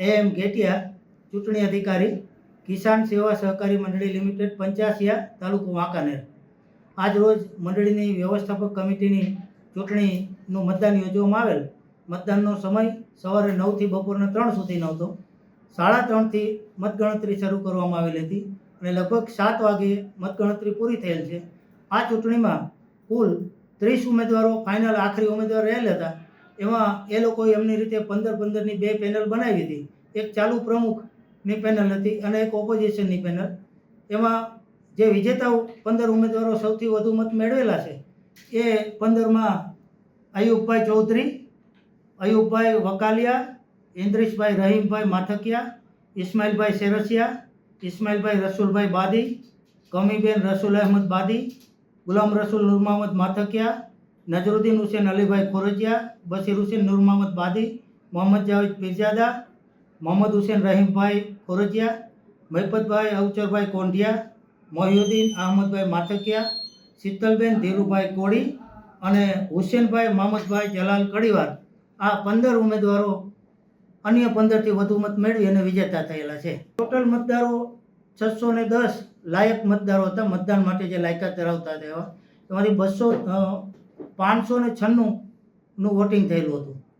એમ ગેટિયા, ચૂંટણી અધિકારી, કિસાન સેવા સહકારી મંડળી લિમિટેડ, પંચાસિયા, તાલુકો વાંકાનેર. આજ રોજ મંડળીની વ્યવસ્થાપક કમિટીની ચૂંટણીનું મતદાન યોજવામાં આવેલ. મતદાનનો સમય સવારે નવથી બપોરના ત્રણ સુધીનો હતો સાડા ત્રણથી મતગણતરી શરૂ કરવામાં આવેલી હતી અને લગભગ સાત વાગે મતગણતરી પૂરી થયેલ છે. આ ચૂંટણીમાં કુલ ત્રીસ ઉમેદવારો, ફાઇનલ આખરી ઉમેદવાર રહેલા હતા. એમાં એ લોકોએ એમની રીતે પંદર પંદરની બે પેનલ બનાવી હતી. એક ચાલુ પ્રમુખની પેનલ હતી અને એક ઓપોઝિશનની પેનલ. એમાં જે વિજેતાઓ પંદર ઉમેદવારો સૌથી વધુ મત મેળવેલા છે, એ પંદરમાં અયુબભાઈ ચૌધરી, અયુબભાઈ વકાલિયા, ઇન્દ્રિશભાઈ રહીમભાઈ માથકિયા, ઇસ્માઇલભાઈ શેરસિયા, ઇસ્માઇલભાઈ રસુલભાઈ બાદી કમીબેન રસુલ અહેમદ બાદી, ગુલામ રસુલ નૂર માથકિયા નજરુદ્દીન હુસેન, અલીભાઈ ખોરજિયા, બશીર હુસેન, નૂર મોહમ્મદ બાદી, મોહમ્મદ જાવેદ પીરજાદા મોહમ્મદ હુસેન રહીમભાઈ ખોરજિયા, મહિપતભાઈ અવચરભાઈ કોંઢિયા, મોહિયુદ્દીન અહમદભાઈ માથકિયા, શીતલબેન ધીરુભાઈ કોળી અને હુસેનભાઈ મોહમ્મદભાઈ જલાલ કડીવાર આ પંદર ઉમેદવારો અન્ય પંદરથી વધુ મત મેળવી અને વિજેતા થયેલા છે. ટોટલ મતદારો છસો ને દસ લાયક મતદારો હતા. મતદાન માટે જે લાયકાત ધરાવતા હતા એવા. એમાંથી બસો પાંચસો ને છન્નુંનું વોટિંગ થયેલું હતું.